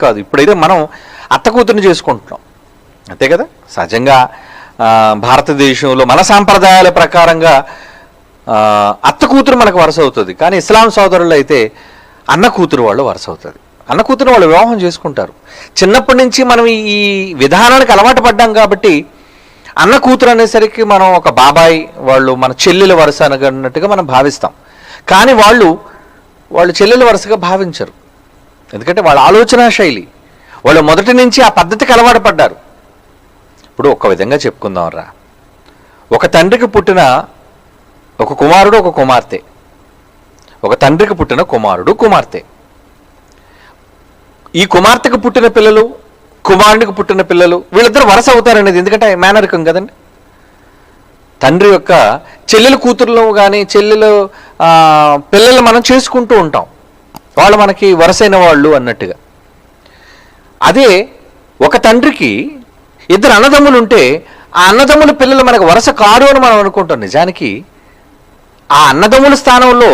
కాదు. ఇప్పుడైతే మనం అత్త కూతురుని చేసుకుంటున్నాం. అంతే కదా? సహజంగా భారతదేశంలో మన సాంప్రదాయాల ప్రకారంగా అత్త కూతురు మనకు వరుస అవుతుంది. కానీ ఇస్లాం సోదరులు అయితే అన్న కూతురు వాళ్ళు వరుస అవుతుంది. అన్న కూతురు వాళ్ళు వివాహం చేసుకుంటారు. చిన్నప్పటి నుంచి మనం ఈ- ఈ విధానానికి అలవాటు పడ్డాం కాబట్టి అన్న కూతురు అనేసరికి మనం ఒక బాబాయ్ వాళ్ళు మన చెల్లెల వరుస అనగన్నట్టుగా మనం భావిస్తాం. కానీ వాళ్ళు వాళ్ళు చెల్లెల వరుసగా భావించరు. ఎందుకంటే వాళ్ళ ఆలోచన శైలి. వాళ్ళు మొదటి నుంచి ఆ పద్ధతికి అలవాటు పడ్డారు. ఇప్పుడు ఒక విధంగా చెప్పుకుందాం రా ఒక తండ్రికి పుట్టిన ఒక కుమారుడు ఒక కుమార్తె. ఒక తండ్రికి పుట్టిన కుమారుడు కుమార్తె. ఈ కుమార్తెకు పుట్టిన పిల్లలు కుమారునికి పుట్టిన పిల్లలు వీళ్ళిద్దరు వరుస అవుతారనేది ఎందుకంటే మేనరికం కదండి. తండ్రి యొక్క చెల్లెల కూతుర్లు కానీ చెల్లెలు పిల్లలు మనం చేసుకుంటూ ఉంటాం. వాళ్ళు మనకి వరసైన వాళ్ళు అన్నట్టుగా. అదే ఒక తండ్రికి ఇద్దరు అన్నదమ్ములు ఉంటే ఆ అన్నదమ్ముల పిల్లలు మనకు వరుస కారు అని మనం అనుకుంటాం నిజానికి. ఆ అన్నదమ్ముల స్థానంలో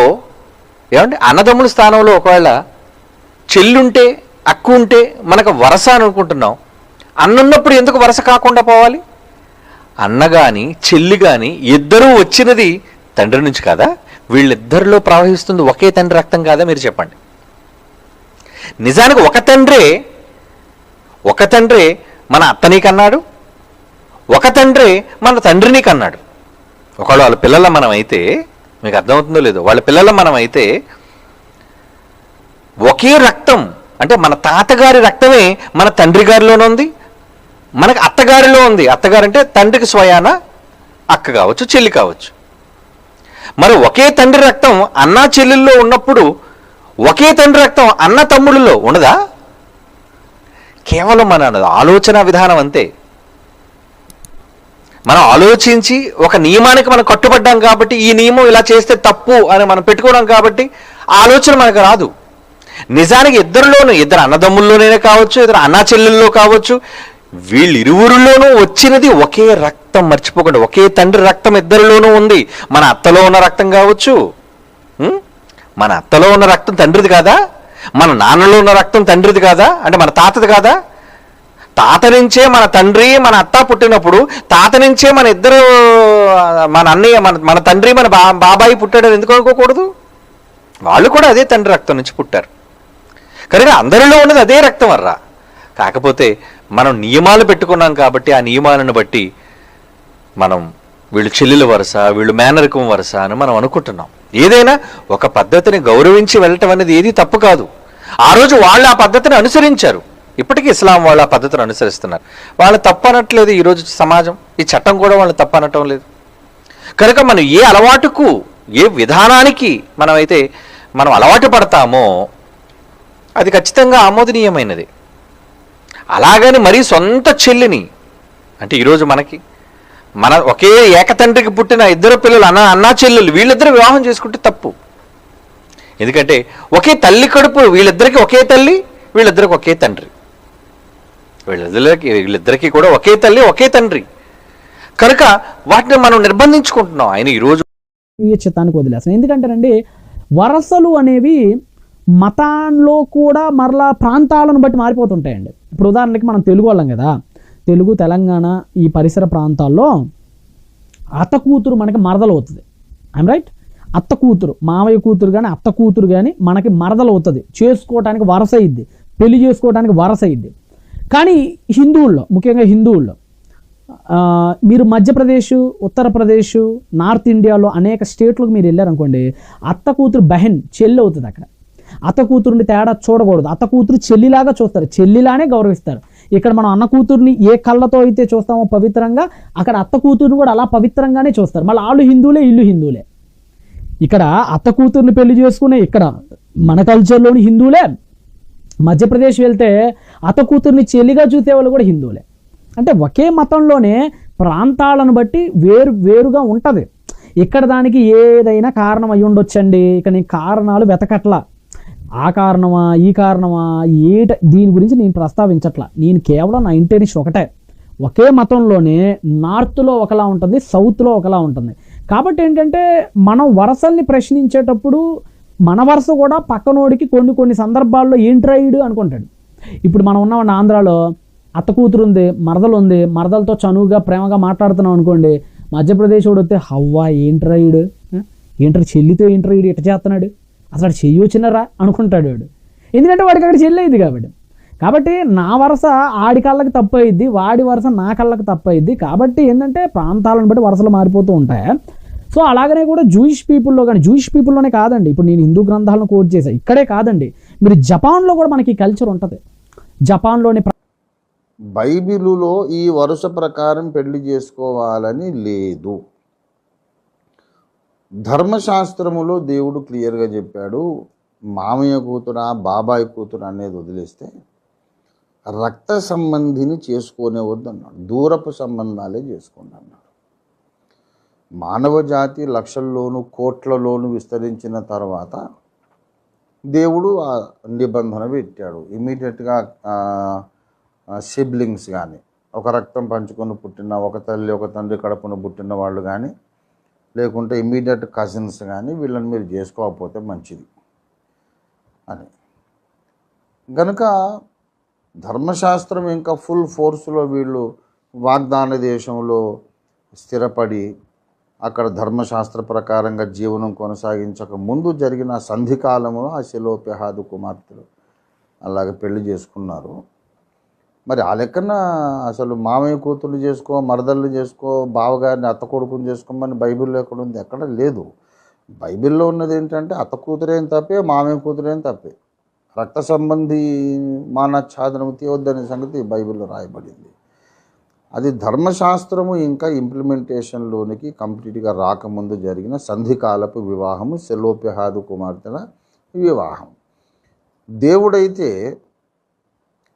ఏమంటే అన్నదమ్ముల స్థానంలో ఒకవేళ చెల్లుంటే అక్కు ఉంటే మనకు వరస అని అనుకుంటున్నాం. అన్నున్నప్పుడు ఎందుకు వరస కాకుండా పోవాలి? అన్న కానీ చెల్లి కానీ ఇద్దరూ వచ్చినది తండ్రి నుంచి కాదా? వీళ్ళిద్దరిలో ప్రవహిస్తుంది ఒకే తండ్రి రక్తం కాదా మీరు చెప్పండి. నిజానికి ఒక తండ్రే ఒక తండ్రే మన అత్తని కన్నాడు ఒక తండ్రే మన తండ్రిని కన్నాడు. ఒకవేళ వాళ్ళ పిల్లల మనం అయితే మీకు అర్థమవుతుందో లేదో వాళ్ళ పిల్లల మనం అయితే ఒకే రక్తం అంటే మన తాతగారి రక్తమే మన తండ్రి గారిలోనే ఉంది మనకు అత్తగారిలో ఉంది. అత్తగారు అంటే తండ్రికి స్వయాన అక్క కావచ్చు చెల్లి కావచ్చు. మరి ఒకే తండ్రి రక్తం అన్నా చెల్లెల్లో ఉన్నప్పుడు ఒకే తండ్రి రక్తం అన్న తమ్ముళ్ళలో ఉండదా? కేవలం మన ఆలోచన విధానం అంతే. మనం ఆలోచించి ఒక నియమానికి మనం కట్టుబడ్డాం కాబట్టి ఈ నియమం ఇలా చేస్తే తప్పు అని మనం పెట్టుకోవడం కాబట్టి ఆలోచన మనకు రాదు. నిజానికి ఇద్దరిలోనూ ఇద్దరు అన్నదమ్ముల్లోనే కావచ్చు ఇద్దరు అన్నా చెల్లెల్లో కావచ్చు వీళ్ళిరువురిలోనూ వచ్చినది ఒకే రక్తం మర్చిపోకండి. ఒకే తండ్రి రక్తం ఇద్దరిలోనూ ఉంది. మన అత్తలో ఉన్న రక్తం కావచ్చు. మన అత్తలో ఉన్న రక్తం తండ్రిది కాదా? మన నాన్నలో ఉన్న రక్తం తండ్రిది కాదా? అంటే మన తాతది కాదా? తాత నుంచే మన తండ్రి మన అత్త పుట్టినప్పుడు తాత నుంచే మన ఇద్దరు మన అన్నయ్య మన మన తండ్రి మన బా బాబాయి పుట్టాడు ఎందుకు అనుకోకూడదు? వాళ్ళు కూడా అదే తండ్రి రక్తం నుంచి పుట్టారు. కనుక అందరిలో ఉన్నది అదే రక్తం అర్రా. కాకపోతే మనం నియమాలు పెట్టుకున్నాం కాబట్టి ఆ నియమాలను బట్టి మనం వీళ్ళు చెల్లెల వరుస వీళ్ళు మేనరికం వరుస అని మనం అనుకుంటున్నాం. ఏదైనా ఒక పద్ధతిని గౌరవించి వెళ్ళటం అనేది ఏది తప్పు కాదు. ఆ రోజు వాళ్ళు ఆ పద్ధతిని అనుసరించారు. ఇప్పటికీ ఇస్లాం వాళ్ళు ఆ పద్ధతిని అనుసరిస్తున్నారు. వాళ్ళు తప్పు అనట్లేదు ఈరోజు సమాజం. ఈ చట్టం కూడా వాళ్ళు తప్పు అనటం లేదు. కనుక మనం ఏ అలవాటుకు ఏ విధానానికి మనమైతే మనం అలవాటు పడతామో అది ఖచ్చితంగా ఆమోదనీయమైనది. అలాగని మరీ సొంత చెల్లిని అంటే ఈరోజు మనకి మన ఒకే ఏకతండ్రికి పుట్టిన ఇద్దరు పిల్లలు అన్న అన్నా చెల్లెలు వీళ్ళిద్దరు వివాహం చేసుకుంటే తప్పు. ఎందుకంటే ఒకే తల్లి కడుపు వీళ్ళిద్దరికి ఒకే తల్లి వీళ్ళిద్దరికి ఒకే తండ్రి. వీళ్ళిద్దరికి వీళ్ళిద్దరికీ కూడా ఒకే తల్లి ఒకే తండ్రి. కనుక వాటిని మనం నిర్బంధించుకుంటున్నాం. ఆయన ఈరోజు చిత్తానికి వదిలేస్తాం. ఎందుకంటేనండి వరసలు అనేవి మతాల్లో కూడా మరలా ప్రాంతాలను బట్టి మారిపోతుంటాయండి. ఇప్పుడు ఉదాహరణకి మనం తెలుగు వాళ్ళం కదా. తెలుగు తెలంగాణ ఈ పరిసర ప్రాంతాల్లో అత్త కూతురు మనకి మరదలు అవుతుంది ఐమ్ రైట్ అత్త కూతురు మావయ్య కూతురు కానీ అత్త కూతురు కానీ మనకి మరదలు అవుతుంది చేసుకోవటానికి వరస ఇద్ది. పెళ్ళి చేసుకోవడానికి వరస ఇద్ది. కానీ హిందువుల్లో ముఖ్యంగా హిందువుల్లో మీరు మధ్యప్రదేశ్ ఉత్తరప్రదేశ్ నార్త్ ఇండియాలో అనేక స్టేట్లకు మీరు వెళ్ళారనుకోండి అత్త కూతురు బెహన్ చెల్లి అవుతుంది అక్కడ. అత్త కూతురుని తేడా చూడకూడదు. అత్త కూతురు చెల్లిలాగా చూస్తారు. చెల్లిలానే గౌరవిస్తారు. ఇక్కడ మనం అన్న కూతుర్ని ఏ కళ్ళతో అయితే చూస్తామో పవిత్రంగా అక్కడ అత్త కూతురుని కూడా అలా పవిత్రంగానే చూస్తారు. మళ్ళీ వాళ్ళు హిందువులే ఇల్లు హిందువులే. ఇక్కడ అత్త కూతుర్ని పెళ్ళి చేసుకునే ఇక్కడ మన కల్చర్లోని హిందువులే. మధ్యప్రదేశ్ వెళ్తే అత్త కూతుర్ని చెల్లిగా చూసే వాళ్ళు కూడా హిందువులే. అంటే ఒకే మతంలోనే ప్రాంతాలను బట్టి వేరు వేరుగా ఉంటుంది. ఇక్కడ దానికి ఏదైనా కారణం అయ్యి ఉండొచ్చండి ఇక నేను కారణాలు వెతకట్లా. ఆ కారణమా ఈ కారణమా ఏట దీని గురించి నేను ప్రస్తావించట్లా. నేను కేవలం నా ఇంటెన్షన్ ఒకటే. ఒకే మతంలోనే నార్త్లో ఒకలా ఉంటుంది సౌత్లో ఒకలా ఉంటుంది. కాబట్టి ఏంటంటే మనం వరసల్ని ప్రశ్నించేటప్పుడు మన వరుస కూడా పక్కనోడికి కొన్ని కొన్ని సందర్భాల్లో ఏంట్రాయిడు అనుకుంటాడు. ఇప్పుడు మనం ఉన్నామండి ఆంధ్రాలో అత్త కూతురు ఉంది మరదలు ఉంది మరదలతో చనువుగా ప్రేమగా మాట్లాడుతున్నాం అనుకోండి మధ్యప్రదేశ్ వాడు వస్తే హవ్వా ఏంట్రా ఏంటర్ చెల్లితో ఏంట్రా ఇట ఇట్ట చేస్తున్నాడు అసలు చెయ్యి వచ్చినరా అనుకుంటాడు వాడు. ఎందుకంటే వాడికి అక్కడ చెల్లి కాబట్టి. కాబట్టి నా వరుస ఆడి కళ్ళకి తప్పు అయింది వాడి వరుస నా కళ్ళకి తప్పు అయింది కాబట్టి ఏంటంటే ప్రాంతాలను బట్టి వరుసలు మారిపోతూ ఉంటాయి. సో అలాగనే కూడా జూయిష్ పీపుల్లో కానీ జూయిష్ పీపుల్లోనే కాదండి. ఇప్పుడు నేను హిందూ గ్రంథాలను కోట్ చేశాను ఇక్కడే కాదండి. మీరు జపాన్లో కూడా మనకి ఈ కల్చర్ ఉంటుంది. జపాన్లోని బైబిలులో ఈ వరుస ప్రకారం పెళ్ళి చేసుకోవాలని లేదు. ధర్మశాస్త్రములో దేవుడు క్లియర్గా చెప్పాడు మామయ్య కూతురా బాబాయ్ కూతురు అనేది వదిలేస్తే రక్త సంబంధిని చేసుకునే వద్దన్నాడు దూరపు సంబంధాలే చేసుకోండి అన్నాడు. మానవ జాతి లక్షల్లోను కోట్లలోను విస్తరించిన తర్వాత దేవుడు ఆ నిబంధన పెట్టాడు. ఇమీడియట్గా సిబ్లింగ్స్ కానీ ఒక రక్తం పంచుకొని పుట్టిన ఒక తల్లి ఒక తండ్రి కడుపున పుట్టిన వాళ్ళు కానీ లేకుంటే ఇమీడియట్ కజిన్స్ కానీ వీళ్ళని మీరు చేసుకోకపోతే మంచిది అని. గనుక ధర్మశాస్త్రం ఇంకా ఫుల్ ఫోర్స్లో వీళ్ళు వాగ్దాన దేశంలో స్థిరపడి అక్కడ ధర్మశాస్త్ర ప్రకారంగా జీవనం కొనసాగించక ముందు జరిగిన సంధి కాలంలో ఆ శిలోపెహాదు కుమార్తెలు అలాగే పెళ్ళి చేసుకున్నారు. మరి ఆ లెక్కన అసలు మామయ్య కూతుర్లు చేసుకో మరదళ్ళు చేసుకో బావగారిని అత్త కొడుకుని చేసుకోమని బైబిల్లో ఎక్కడ ఉంది? ఎక్కడ లేదు. బైబిల్లో ఉన్నది ఏంటంటే అత్త కూతురేం తప్పే మామయ్య కూతురేం తప్పే. రక్త సంబంధి మానఛాదనము తీయవద్దనే సంగతి బైబిల్లో రాయబడింది. అది ధర్మశాస్త్రము ఇంకా ఇంప్లిమెంటేషన్లోనికి కంప్లీట్గా రాకముందు జరిగిన సంధికాలపు వివాహము సెలోప్యహాదు కుమార్తెల వివాహం. దేవుడైతే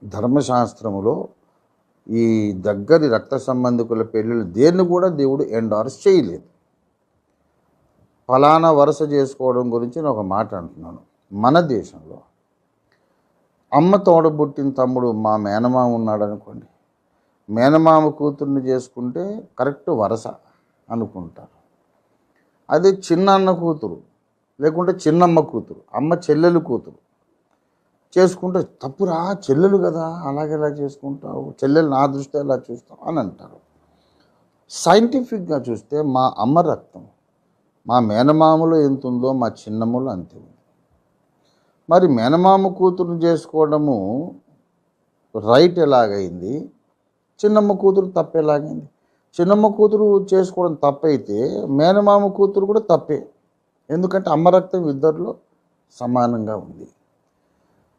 ధర్మశాస్త్రములో ఈ దగ్గరి రక్త సంబంధికుల పెళ్ళిళ్ళు దేన్ని కూడా దేవుడు ఎండార్స్ చేయలేదు. ఫలానా వరుస చేసుకోవడం గురించి నేను ఒక మాట అంటున్నాను. మన దేశంలో అమ్మ తోడబుట్టిన తమ్ముడు మా మేనమామ ఉన్నాడు అనుకోండి మేనమామ కూతుర్ని చేసుకుంటే కరెక్ట్ వరస అనుకుంటారు. అదే చిన్న అన్న కూతురు లేకుంటే చిన్నమ్మ కూతురు అమ్మ చెల్లెలు కూతురు చేసుకుంటే తప్పురా చెల్లెలు కదా అలాగే ఎలా చేసుకుంటావు చెల్లెలు నా దృష్టి ఎలా చూస్తావు అని అంటారు. సైంటిఫిక్గా చూస్తే మా అమ్మ రక్తం మా మేనమామలో ఎంత ఉందో మా చిన్నమ్మలో అంతే ఉంది. మరి మేనమామ కూతురు చేసుకోవడము రైట్ ఎలాగైంది? చిన్నమ్మ కూతురు తప్పు ఎలాగైంది? చిన్నమ్మ కూతురు చేసుకోవడం తప్పైతే మేనమామ కూతురు కూడా తప్పే. ఎందుకంటే అమ్మ రక్తం ఇద్దరిలో సమానంగా ఉంది.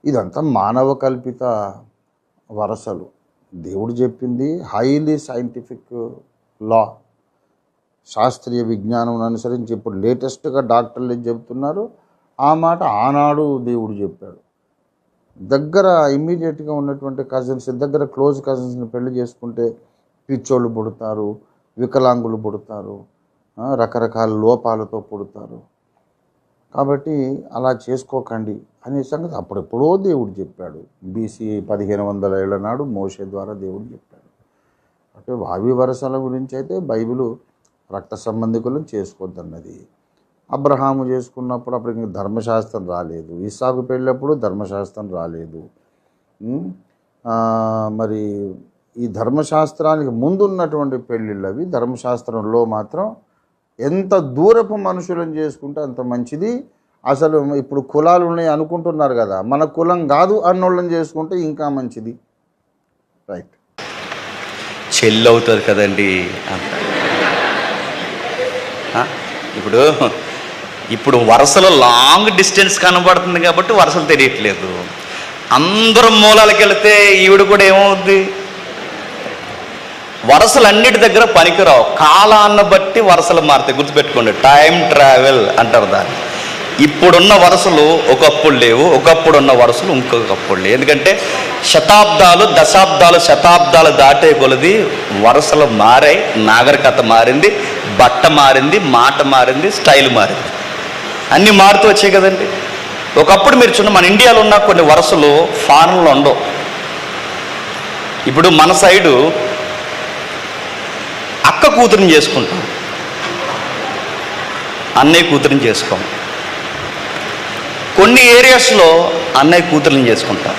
ఇదంతా మానవ కల్పిత వరసలు. దేవుడు చెప్పింది హైలీ సైంటిఫిక్ లా. శాస్త్రీయ విజ్ఞానం అనుసరించి ఇప్పుడు లేటెస్ట్గా డాక్టర్లు ఏం చెబుతున్నారు ఆ మాట ఆనాడు దేవుడు చెప్పాడు. దగ్గర ఇమ్మీడియట్గా ఉన్నటువంటి కజిన్స్ దగ్గర క్లోజ్ కజిన్స్ని పెళ్ళి చేసుకుంటే పిచ్చోళ్ళు పుడతారు వికలాంగులు పుడతారు రకరకాల లోపాలతో పుడతారు. కాబట్టి అలా చేసుకోకండి అనే సంగతి అప్పుడెప్పుడో దేవుడు చెప్పాడు. బీసీ పదిహేను వందల ఏళ్ళ నాడు మోషే ద్వారా దేవుడు చెప్పాడు. అంటే వావి వరసల గురించి అయితే బైబిల్ రక్త సంబంధికులను చేసుకోవద్దన్నది అబ్రహాము చేసుకున్నప్పుడు అప్పుడు ఇంక ధర్మశాస్త్రం రాలేదు. ఇస్సాకు పెళ్ళప్పుడు ధర్మశాస్త్రం రాలేదు. మరి ఈ ధర్మశాస్త్రానికి ముందున్నటువంటి పెళ్ళిళ్ళవి ధర్మశాస్త్రంలో మాత్రం ఎంత దూరపు మనుషులను చేసుకుంటే అంత మంచిది. అసలు ఇప్పుడు కులాలు ఉన్నాయి అనుకుంటున్నారు కదా మన కులం కాదు అన్నోళ్ళని చేసుకుంటే ఇంకా మంచిది. రైట్. చెల్లి అవుతుంది కదండి ఇప్పుడు ఇప్పుడు వరుసలో లాంగ్ డిస్టెన్స్ కనబడుతుంది కాబట్టి వరుసలు తెలియట్లేదు. అందరం మూలాలకు వెళితే ఈవిడ కూడా ఏమవుద్ది? వరుసలు అన్నిటి దగ్గర పనికిరావు. కాలాన్ని బట్టి వరుసలు మారుతాయి. గుర్తుపెట్టుకోండి టైం ట్రావెల్ అంటారు దాన్ని. ఇప్పుడున్న వరుసలు ఒకప్పుడు లేవు ఒకప్పుడు ఉన్న వరుసలు ఇంకొకప్పుడు లేవు. ఎందుకంటే శతాబ్దాలు దశాబ్దాలు శతాబ్దాలు దాటే కొలది వరుసలు మారాయి నాగరికత మారింది బట్ట మారింది మాట మారింది స్టైల్ మారింది. అన్నీ మారుతూ వచ్చాయి కదండి. ఒకప్పుడు మీరు చూడండి మన ఇండియాలో ఉన్న కొన్ని వరుసలు ఫారెన్లో ఉండవు. ఇప్పుడు మన సైడు కూతురిని చేసుకుంటాం. అన్నయ్య కూతురిని చేసుకోం. కొన్ని ఏరియాస్లో అన్నయ్య కూతురిని చేసుకుంటాం.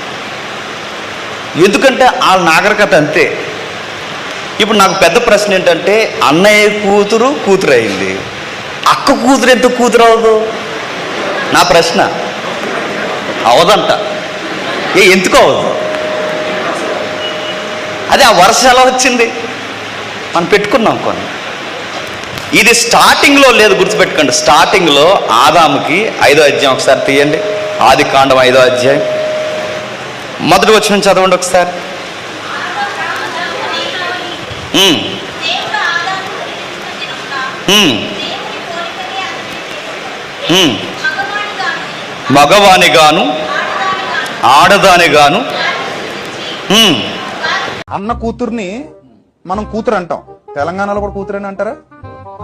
ఎందుకంటే వాళ్ళ నాగరికత అంతే. ఇప్పుడు నాకు పెద్ద ప్రశ్న ఏంటంటే అన్నయ్య కూతురు కూతురు అయింది. అక్క కూతురు ఎంత కూతురు అవ్వదు? నా ప్రశ్న. అవదంట ఏ ఎందుకు అవ్వదు? అదే ఆ వరుస ఎలా వచ్చింది? మనం పెట్టుకున్నాం కొన్ని. ఇది స్టార్టింగ్లో లేదు గుర్తుపెట్టుకోండి. స్టార్టింగ్లో ఆదాముకి ఐదో అధ్యాయం ఒకసారి తీయండి. ఆది కాండం ఐదో అధ్యాయం. మొదటి వచ్చిన చదవండి ఒకసారి. మగవానిగాను ఆడదానిగాను ఆడదానిగాను. ఉమ్, అన్న కూతుర్ని మనం కూతురు అంటాం. తెలంగాణలో కూడా కూతురు అని అంటారా?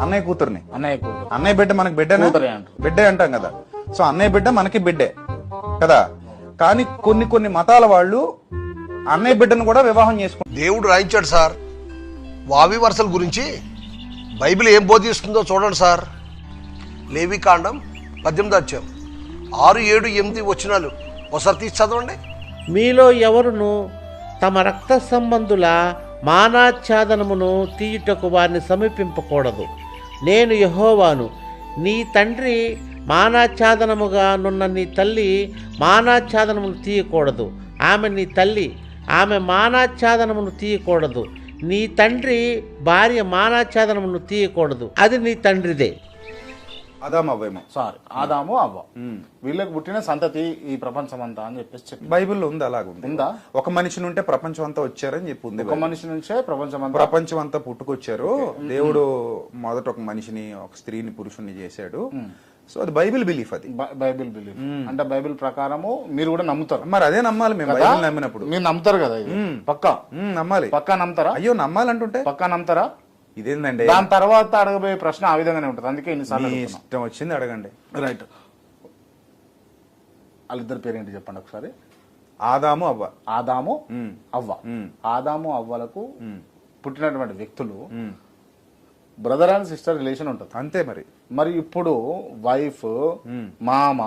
అన్నయ్య కూతుర్ని. అన్నయ్య కూతురు. అన్నయ్య బిడ్డ మనకి బిడ్డనే? కూతురే అంటారు. బిడ్డే అంటాం కదా. సో అన్నయ్య బిడ్డ మనకి బిడ్డే కదా? కానీ కొన్ని కొన్ని మతాల వాళ్ళు అన్నయ్య బిడ్డను కూడా వివాహం చేసుకుంటారు దేవుడు రాయించాడు సార్. వావి వరుసల గురించి బైబిల్ ఏం బోధిస్తుందో చూడండి సార్. లేవి కాండం పద్దెనిమిది అధ్యాయం. ఆరు ఏడు ఎనిమిది వచ్చినాలు ఒకసారి తీసి చదవండి. మీలో ఎవరును తమ రక్త సంబంధుల మానాచ్ఛాదనమును తీయుటకు వారిని సమీపింపకూడదు. నేను యహోవాను. నీ తండ్రి మానాచ్ఛాదనముగా నున్న నీ తల్లి మానాచ్ఛాదనమును తీయకూడదు. ఆమె నీ తల్లి ఆమె మానాచ్ఛాదనమును తీయకూడదు. నీ తండ్రి భార్య మానాచ్ఛాదనమును తీయకూడదు. అది నీ తండ్రిదే. అవ్వేమో. సారీ ఆదాము అవ్వ. వీళ్ళకి పుట్టిన సంతతి ఈ ప్రపంచం అంతా అని చెప్పేసి చెప్పి బైబిల్లో ఉంది అలాగుంది. ఉందా? ఒక మనిషి నుంటే ప్రపంచం అంతా వచ్చారని చెప్పి ఉంది ఒక మనిషి నుంచే ప్రపంచం అంతా ప్రపంచం అంతా పుట్టుకొచ్చారు దేవుడు మొదట ఒక మనిషిని ఒక స్త్రీని పురుషుణ్ణి చేశాడు. సో అది బైబిల్ బిలీఫ్ అది. Bible belief. అంటే బైబిల్ ప్రకారము మీరు కూడా నమ్ముతారు. మరి అదే నమ్మాలి మేము? బైబిల్ నమ్మినప్పుడు. మీరు నమ్ముతారు కదా పక్కా? నమ్మాలి. పక్కా నమ్ముతారా? అయ్యో నమ్మాలంటుంటే. పక్కా నమ్ముతారా? ఇదేందండి దాని తర్వాత అడగబోయే ప్రశ్న ఆ విధంగానే ఉంటుంది అందుకే ఇన్నిసార్లు మీ అడుగుతున్నా. ఇష్టం వచ్చింది అడగండి రైట్ వాళ్ళిద్దరు పేరేంటి చెప్పండి ఒకసారి ఆదాము అవ్వ ఆదాము. అవ్వ. ఆదాము అవ్వలకు. పుట్టినటువంటి వ్యక్తులు. బ్రదర్ అండ్ సిస్టర్ రిలేషన్ ఉంటుంది అంతే మరి మరి ఇప్పుడు వైఫ్. మామ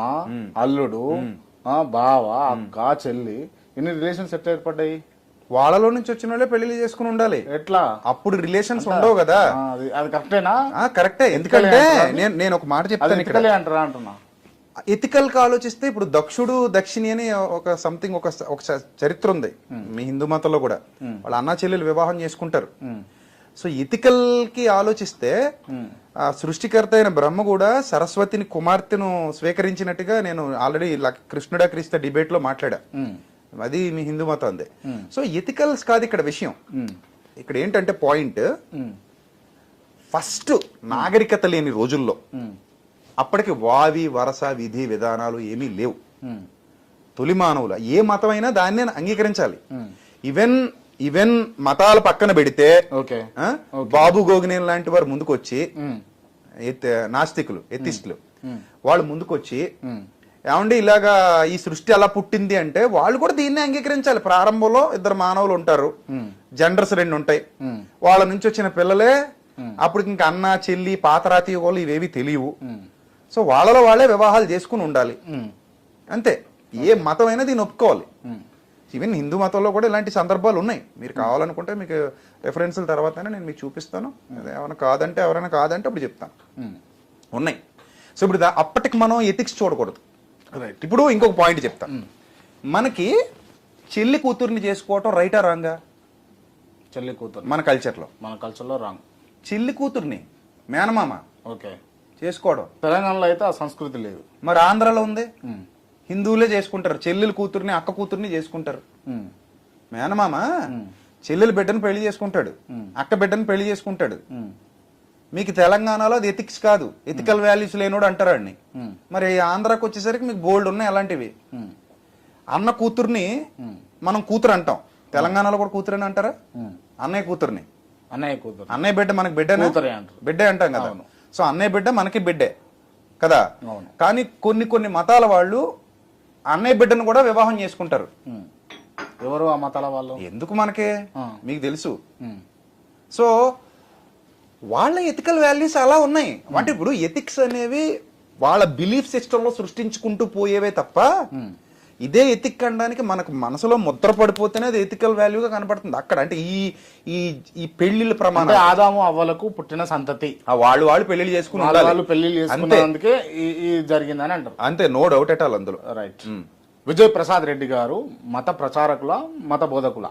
అల్లుడు ఆ, బావ అక్క చెల్లి ఇన్ని రిలేషన్స్ ఎట్లా ఏర్పడ్డాయి వాళ్ళలో నుంచి వచ్చిన వాళ్ళే పెళ్ళి చేసుకుని ఉండాలి. ఎట్లా? అప్పుడు రిలేషన్స్ ఉండవు కదా. అది కరెక్టేనా? కరెక్టే. ఎందుకంటే? నేను నేను ఒక మాట చెప్తాను ఇక్కడ. అంటారా అంటున్నా? ఎథికల్గా ఆలోచిస్తే ఇప్పుడు దక్షుడు దక్షిణి అని ఒక సంథింగ్ ఒక ఒక చరిత్ర ఉంది. మీ హిందూ మతంలో కూడా. వాళ్ళ అన్న చెల్లెలు వివాహం చేసుకుంటారు. సో ఎథికల్కి ఆలోచిస్తే ఆ సృష్టికర్త అయిన బ్రహ్మ కూడా సరస్వతిని కుమార్తెను స్వీకరించినట్టుగా నేను ఆల్రెడీ కృష్ణుడా క్రీస్తు డిబేట్లో మాట్లాడా. అది మీ హిందూ మతం అందే సో ఎథికల్స్ కాదు ఇక్కడ విషయం. ఇక్కడ ఏంటంటే పాయింట్ ఫస్ట్ నాగరికత లేని రోజుల్లో అప్పటికి వావి వరస విధి విధానాలు ఏమీ లేవు. తొలి మానవుల ఏ మతమైనా దాన్నే అంగీకరించాలి. ఈవెన్ ఈవెన్ మతాల పక్కన పెడితే బాబు గోగినేని లాంటి వారు ముందుకొచ్చి నాస్తికులు ఎత్తిస్టులు వాళ్ళు ముందుకొచ్చి ఏమండి ఇలాగా ఈ సృష్టి అలా పుట్టింది అంటే వాళ్ళు కూడా దీన్నే అంగీకరించాలి. ప్రారంభంలో ఇద్దరు మానవులు ఉంటారు. జెండర్స్ రెండు ఉంటాయి. వాళ్ళ నుంచి వచ్చిన పిల్లలే అప్పుడు ఇంకా అన్న చెల్లి పాతరాతి వాళ్ళు ఇవేవి తెలియవు. సో వాళ్ళలో వాళ్ళే వివాహాలు చేసుకుని ఉండాలి. అంతే. ఏ మతమైనా దీన్ని ఒప్పుకోవాలి. ఈవెన్ హిందూ మతంలో కూడా ఇలాంటి సందర్భాలు ఉన్నాయి. మీరు కావాలనుకుంటే మీకు రెఫరెన్స్ల తర్వాత నేను మీకు చూపిస్తాను. ఏమైనా కాదంటే ఎవరైనా కాదంటే అప్పుడు చెప్తాను. ఉన్నాయి. సో ఇప్పుడు అప్పటికి మనం ఎథిక్స్ చూడకూడదు. రైట్ ఇప్పుడు ఇంకొక పాయింట్ చెప్తాను మనకి చెల్లి కూతుర్ని చేసుకోవటం రైటా రాంగా చెల్లి కూతురు. మన కల్చర్లో మన కల్చర్లో రాంగ్ చెల్లి కూతుర్ని మేనమామ ఓకే. చేసుకోవడం. తెలంగాణలో అయితే ఆ సంస్కృతి లేదు. మరి ఆంధ్రాలో ఉంది? హిందువులే చేసుకుంటారు. చెల్లెలు కూతుర్ని అక్క కూతుర్ని చేసుకుంటారు. మేనమామ చెల్లెలు బిడ్డను పెళ్ళి చేసుకుంటాడు. అక్క బిడ్డను పెళ్ళి చేసుకుంటాడు. మీకు తెలంగాణలో అది ఎథిక్స్ కాదు. ఎథికల్ వాల్యూస్ లేనోడు అంటారు అండి మరి ఆంధ్రాకి వచ్చేసరికి మీకు బోల్డ్ ఉన్నాయి అలాంటివి. అన్న కూతుర్ని మనం కూతురు అంటాం. తెలంగాణలో కూడా కూతురు అని అంటారా అన్నయ్య కూతుర్ని. అన్నయ్య కూతురు. అన్నయ్య బిడ్డ మనకి అంటారు. బిడ్డే అంటాం కదా. సో అన్నయ్య బిడ్డ మనకి బిడ్డే కదా. కానీ కొన్ని కొన్ని మతాల వాళ్ళు అన్నయ్య బిడ్డను కూడా వివాహం చేసుకుంటారు. ఎవరు ఆ మతాల వాళ్ళు? ఎందుకు మనకి. మీకు తెలుసు. సో వాళ్ళ ఎథికల్ వాల్యూస్ అలా ఉన్నాయి. అంటే ఇప్పుడు ఎథిక్స్ అనేవి వాళ్ళ బిలీఫ్ సిస్టంలో సృష్టించుకుంటూ పోయేవే తప్ప ఇదే ఎతిక్ అనడానికి మనకు మనసులో ముద్ర పడిపోతేనే అది ఎథికల్ వాల్యూగా కనపడుతుంది అక్కడ అంటే ఈ ఈ ఈ పెళ్ళిళ్ళ ప్రమాణం ఆదాము అవ్వలకు పుట్టిన సంతతి. ఆ వాళ్ళు వాళ్ళు పెళ్ళిళ్ళు చేసుకుని వాళ్ళు పెళ్ళి అంతే. చేసుకున్నందుకే జరిగిందని అంటారు. అంతే నో డౌట్ ఎట్ ఆల్ అందులో. రైట్ విజయ్ ప్రసాద్ రెడ్డి గారు మత ప్రచారకుల మత బోధకుల.